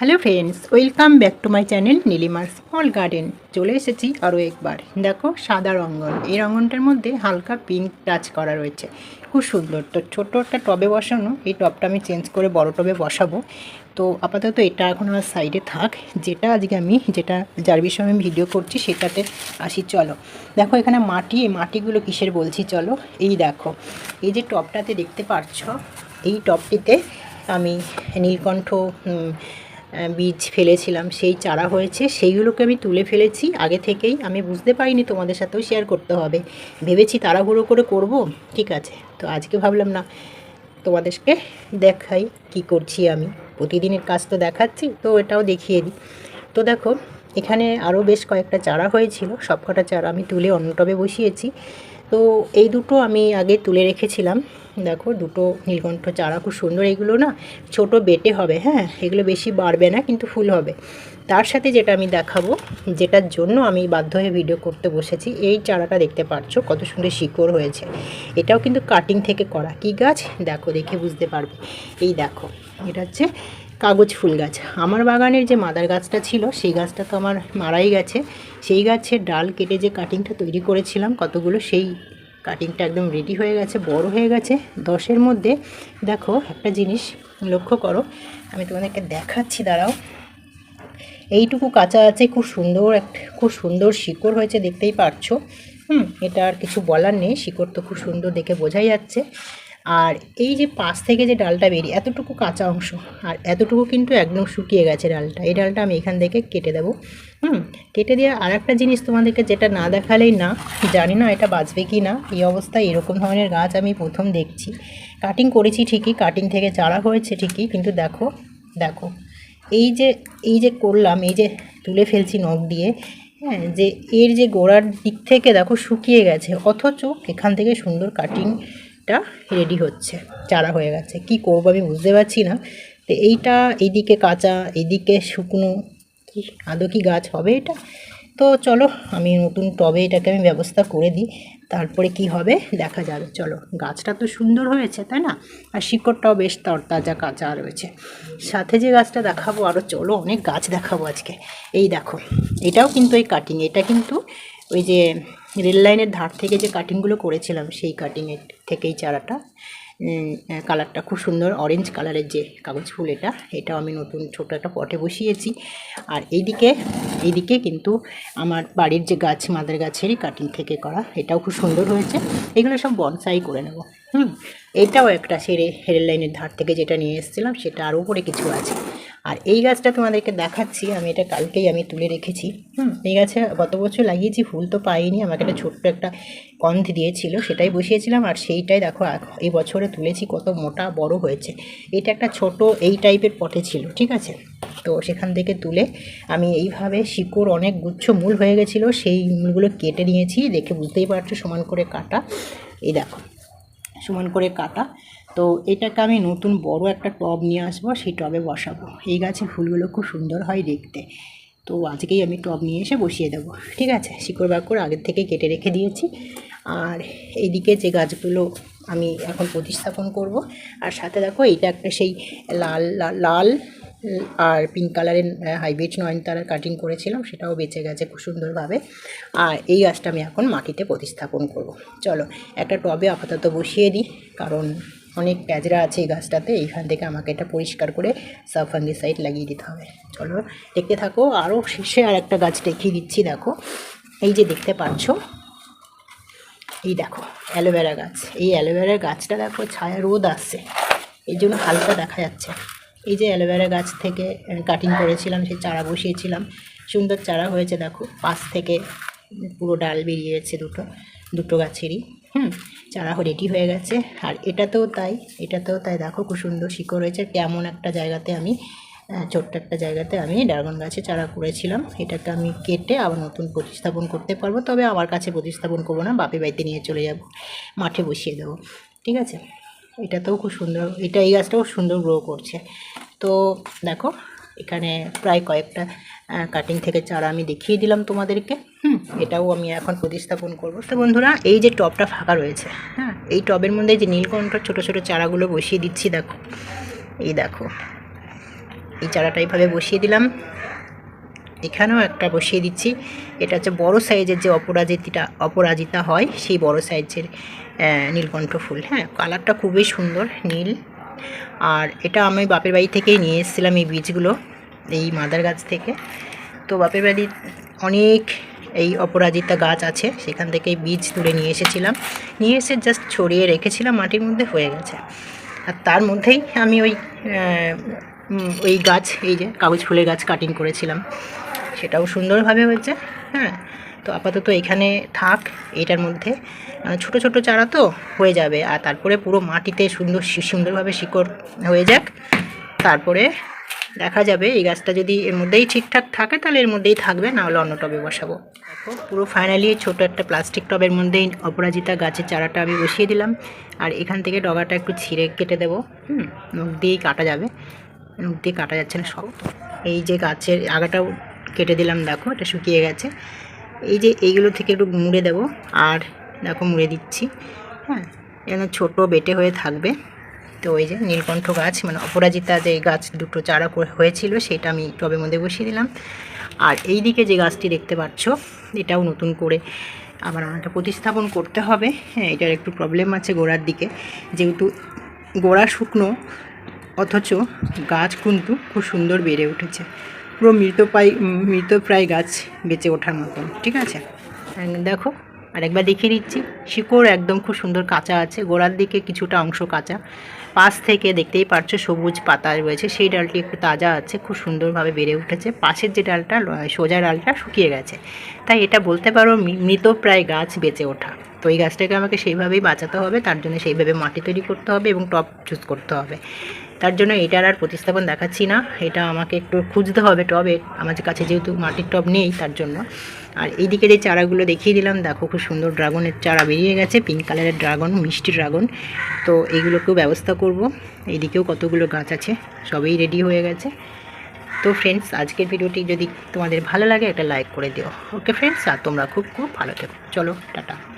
Hello friends welcome back to my channel নীলিমার small garden চলে এসেছি আরও একবার। দেখো, সাদা রঙ্গন। এই রঙ্গনটার মধ্যে হালকা পিঙ্ক টাচ করা রয়েছে। খুব সুন্দর। তো ছোটো একটা টবে বসানো। এই টবটা আমি চেঞ্জ করে বড় টবে বসাবো। তো আপাতত এটা এখন আমার সাইডে থাক। যেটা আজকে আমি, যেটা যার বিষয়ে আমি ভিডিও করছি, সেটাতে আসি, চলো। দেখো, এখানে মাটি। এই মাটিগুলো কিসের বলছি, চলো। এই দেখো, এই যে টবটাতে দেখতে পাচ্ছ এই টবটিতে আমি নীলকণ্ঠ বীজ ফেলেছিলাম, সেই চারা হয়েছে, সেইগুলোকে আমি তুলে ফেলেছি। আগে থেকেই আমি বুঝতে পারিনি তোমাদের সাথেও শেয়ার করতে হবে। ভেবেছি তাড়াহুড়ো করে করব, ঠিক আছে। তো আজকে ভাবলাম, না, তোমাদেরকে দেখাই কি করছি আমি। প্রতিদিনের কাজ তো দেখাচ্ছি, তো এটাও দেখিয়ে দিই। তো দেখো, এখানে আরও বেশ কয়েকটা চারা হয়েছিল, সবকটা চারা আমি তুলে অন্য টবে বসিয়েছি। তো এই দুটো আমি আগে তুলে রেখেছিলাম। দেখো দুটো নীলকণ্ঠ চারা খুব সুন্দর, এগুলো না ছোট বেটে হবে হ্যাঁ? এগুলো বেশি বাড়বে না, কিন্তু ফুল হবে। তার সাথে যেটা আমি দেখাবো, যেটার জন্য আমি বাধ্য হয়ে ভিডিও করতে বসেছি, এই চারাটা দেখতে পাচ্ছ কত সুন্দর শিকড় হয়েছে। এটাও কিন্তু কাটিং থেকে করা। কি গাছ? দেখো, দেখে বুঝতে পারবে। এই দেখো, এটা হচ্ছে কাগজ ফুল গাছ। আমার বাগানের যে মাদার গাছটা ছিল, সেই গাছটা তো আমার মারাই গেছে। সেই গাছের ডাল কেটে যে কাটিংটা তৈরি করেছিলাম, কতগুলো, সেই কাটিংটা একদম রেডি হয়ে গেছে, বড় হয়ে গেছে। দশের মধ্যে, দেখো, একটা জিনিস লক্ষ্য করো, আমি তোমাদেরকে দেখাচ্ছি, দাঁড়াও। এইটুকু কাঁচা আছে, খুব সুন্দর একটা খুব সুন্দর শিকড় হয়েছে, দেখতেই পারছ। হুম, এটা আর কিছু বলার নেই, শিকড় তো খুব সুন্দর দেখে বোঝাই যাচ্ছে। আর এই যে পাশ থেকে যে ডালটা বেরিয়ে, এতটুকু কাঁচা অংশ, আর এতটুকু কিন্তু একদম শুকিয়ে গেছে ডালটা। এই ডালটা আমি এখান থেকে কেটে দেবো। হুম, কেটে দিয়ে আর একটা জিনিস তোমাদেরকে যেটা না দেখালেই না, জানি না এটা বাঁচবে কি না, এই অবস্থায় এরকম ধরনের গাছ আমি প্রথম দেখছি। কাটিং করেছি ঠিকই, কাটিং থেকে চারা হয়েছে ঠিকই, কিন্তু দেখো দেখো, এই যে এই যে করলাম, এই যে তুলে ফেলছি নখ দিয়ে হ্যাঁ যে এর যে গোড়ার দিক থেকে দেখো শুকিয়ে গেছে, অথচ এখান থেকে সুন্দর কাটিংটা রেডি হচ্ছে, চারা হয়ে গেছে। কি করব আমি বুঝতে পারছি না। তো এইটা, এইদিকে কাঁচা, এইদিকে শুকনো, কি আদৌ কি গাছ হবে এটা? তো চলো, আমি নতুন টবে এটাকে আমি ব্যবস্থা করে দিই। তারপরে কি হবে দেখা যাবে। চলো, গাছটা তো সুন্দর হয়েছে, তাই না? আর শিকড়টাও বেশ তরতাজা কাঁচা রয়েছে। সাথে যে গাছটা দেখাবো আরও চলো, অনেক গাছ দেখাবো আজকে। এই দেখো, এটাও কিন্তু এই কাটিং এটা কিন্তু ওই যে রেল লাইনের ধার থেকে যে কাটিংগুলো করেছিলাম, সেই কাটিংয়ের থেকেই চারাটা কালারটা খুব সুন্দর অরেঞ্জ কালারের যে কাগজ ফুল এটা, এটাও আমি নতুন ছোট একটা পটে বসিয়েছি। আর এইদিকে এইদিকে কিন্তু আমার বাড়ির যে গাছ, মাদার গাছেরই কাটিং থেকে করা, এটাও খুব সুন্দর হয়েছে। এগুলো সব বনসাই করে নেব। হুম, এটাও একটা সেরে রেল লাইনের ধার থেকে যেটা নিয়ে এসেছিলাম, সেটা আর উপরে কিছু আছে। আর এই গাছটা তোমাদেরকে দেখাচ্ছি, আমি এটা কালকেই আমি তুলে রেখেছি। হুম, এই গাছে গত বছর লাগিয়েছি, ফুল তো পাইনি, আমাকে একটা ছোট্ট একটা কন্ধ দিয়েছিল, সেটাই বসিয়েছিলাম, আর সেইটাই দেখো এই বছরে তুলেছি, কত মোটা বড় হয়েছে। এটা একটা ছোট এই টাইপের পটে ছিল, ঠিক আছে? তো সেখান থেকে তুলে আমি এইভাবে শিকড় অনেক গুচ্ছ মূল হয়ে গেছিল, সেই মূলগুলো কেটে নিয়েছি, দেখে বুঝতেই পারছ, সমান করে কাটা। এই দেখো, সমান করে কাটা। তো এটাকে আমি নতুন বড় একটা টব নিয়ে আসব, সেই টবে বসাবো। এই গাছের ফুলগুলো খুব সুন্দর হয় দেখতে। তো আজকেই আমি টব নিয়ে এসে বসিয়ে দেবো। ঠিক আছে? শিকড় বাকড় আগের থেকে কেটে রেখে দিয়েছি। আর এদিকে যে গাছগুলো আমি এখন প্রতিস্থাপন করব, আর সাথে দেখো এটা একটা সেই লাল, লাল- আর পিঙ্ক কালারের হাইব্রিড নয়নতারার কাটিং করেছিলাম, সেটাও বেঁচে গেছে খুব সুন্দরভাবে। আর এই গাছটা আমি এখন মাটিতে প্রতিস্থাপন করব। চলো, একটা টবে আপাতত বসিয়ে দিই, কারণ অনেক প্যাজরা আছে এই গাছটাতে, এইখান থেকে আমাকে এটা পরিষ্কার করে সাইড লাগিয়ে দিতে হবে। চলো, দেখতে থাকো আরও শেষে আর একটা গাছ দেখিয়ে দিচ্ছি, দেখো। এই যে দেখতে পাচ্ছ, এই দেখো, অ্যালোভেরা গাছ। এই অ্যালোভেরার গাছটা দেখো, ছায়া রোদ আসছে। এই জন্য হালকা দেখা যাচ্ছে। এই যে অ্যালোভেরা গাছ থেকে কাটিং করেছিলাম সেই চারা বসিয়েছিলাম। সুন্দর চারা হয়েছে, দেখো, পাশ থেকে পুরো ডাল বেরিয়েছে দুটো দুটো গাছেরই, হুম? চারা রেডি হয়ে গেছে। আর এটাতেও তাই এটাতেও তাই। দেখো খুব সুন্দর শিকড় হয়েছে। কেমন একটা জায়গাতে আমি ছোট্ট একটা জায়গাতে আমি ড্রাগন গাছে চারা করেছিলাম এটাকে আমি কেটে আবার নতুন প্রতিস্থাপন করতে পারব। তবে আমার কাছে প্রতিস্থাপন করব না, বাপের বাড়িতে নিয়ে চলে যাব। মাঠে বসিয়ে দেবো। ঠিক আছে? এটাতেও খুব সুন্দর, এটা এই গাছটাও সুন্দর গ্রো করছে। তো দেখো, এখানে প্রায় কয়েকটা কাটিং থেকে চারা আমি দেখিয়ে দিলাম তোমাদেরকে। হুম, এটাও আমি এখন প্রতিস্থাপন করব। তো বন্ধুরা, এই যে টবটা ফাঁকা রয়েছে হ্যাঁ এই টবের মধ্যে যে নীলকণ্ঠ, ছোটো ছোটো চারাগুলো বসিয়ে দিচ্ছি, দেখো। এই দেখো, এই চারাটা এইভাবে বসিয়ে দিলাম। এখানেও একটা বসিয়ে দিচ্ছি। এটা হচ্ছে বড় সাইজের যে অপরাজিতা অপরাজিতা হয়, সেই বড় সাইজের নীলকণ্ঠ ফুল। হ্যাঁ কালারটা খুবই সুন্দর, নীল। আর এটা আমি বাপের বাড়ি থেকেই নিয়ে এসেছিলাম এই বীজগুলো। এই মাদার গাছ থেকে। তো বাপের বাড়ির অনেক এই অপরাজিতা গাছ আছে, সেখান থেকে বীজ তুলে নিয়ে এসেছিলাম। নিয়ে এসে জাস্ট ছড়িয়ে রেখেছিলাম, মাটির মধ্যে হয়ে গেছে। আর তার মধ্যেই আমি ওই ওই গাছ, এই যে কাগজ ফুলের গাছ কাটিং করেছিলাম। সেটাও সুন্দরভাবে হয়েছে হ্যাঁ। তো আপাতত এখানে থাক, এটার মধ্যে। ছোট ছোট চারা তো হয়ে যাবে, আর তারপরে পুরো মাটিতে সুন্দর সুন্দরভাবে শিকড় হয়ে যাক। তারপরে দেখা যাবে, এই গাছটা যদি এর মধ্যেই ঠিকঠাক থাকে তাহলে এর মধ্যেই থাকবে, না হলে অন্য টবে বসাবো। পুরো ফাইনালি ছোট একটা প্লাস্টিক টবের মধ্যেই অপরাজিতা গাছের চারাটা আমি বসিয়ে দিলাম। আর এখান থেকে ডগাটা একটু ছিঁড়ে কেটে দেবো, হুম নখ দিয়েই কাটা যাবে। নখ দিয়ে কাটা যাচ্ছে না সব। এই যে গাছের আগাটাও কেটে দিলাম, দেখো, এটা শুকিয়ে গেছে। এই যে এইগুলো থেকে একটু মুড়ে দেবো, আর দেখো মুড়ে দিচ্ছি হ্যাঁ যেন ছোটো বেটে হয়ে থাকবে। তো ওই যে নীলকণ্ঠ গাছ মানে অপরাজিতা যে গাছ দুটো চারা হয়েছিল, সেটা আমি টবের মধ্যে বসিয়ে দিলাম। আর এই দিকে যে গাছটি দেখতে পাচ্ছ, এটাও নতুন করে আবার আমাকে প্রতিস্থাপন করতে হবে। হ্যাঁ এটার একটু প্রবলেম আছে গোড়ার দিকে। যেহেতু গোড়া শুকনো, অথচ গাছ কিন্তু খুব সুন্দর বেড়ে উঠেছে। পুরো মৃতপ্রায় মৃতপ্রায় গাছ বেঁচে ওঠার মতন, ঠিক আছে? দেখো আর একবার দেখিয়ে দিচ্ছি। শিকড় একদম খুব সুন্দর কাঁচা আছে, গোড়ার দিকে কিছুটা অংশ কাঁচা। পাশ থেকে দেখতেই পারছ সবুজ পাতা রয়েছে। সেই ডালটি একটু তাজা আছে, খুব সুন্দরভাবে বেড়ে উঠেছে। পাশের যে ডালটা সোজা ডালটা শুকিয়ে গেছে। তাই এটা বলতে পারো মৃত প্রায় গাছ বেঁচে ওঠা। তো এই গাছটাকে আমাকে সেইভাবেই বাঁচাতে হবে, তার জন্য সেইভাবে মাটি তৈরি করতে হবে এবং টপ চুজ করতে হবে। তার জন্য এটার আর প্রতিস্থাপন দেখাচ্ছি না। এটা আমাকে একটু খুঁজতে হবে টবে। আমাদের কাছে যেহেতু মাটির টব নেই, তার জন্য। আর এইদিকে যে চারাগুলো দেখিয়ে দিলাম, দেখো খুব সুন্দর ড্রাগনের চারা বেরিয়ে গেছে। পিঙ্ক কালারের ড্রাগন, মিষ্টি ড্রাগন। তো এইগুলোকেও ব্যবস্থা করব। এইদিকেও কতগুলো গাছ আছে, সবই রেডি হয়ে গেছে। তো ফ্রেন্ডস আজকের ভিডিওটি যদি তোমাদের ভালো লাগে, একটা লাইক করে দিও। ওকে ফ্রেন্ডস আর তোমরা খুব খুব ভালো থেকো। চলো, টাটা।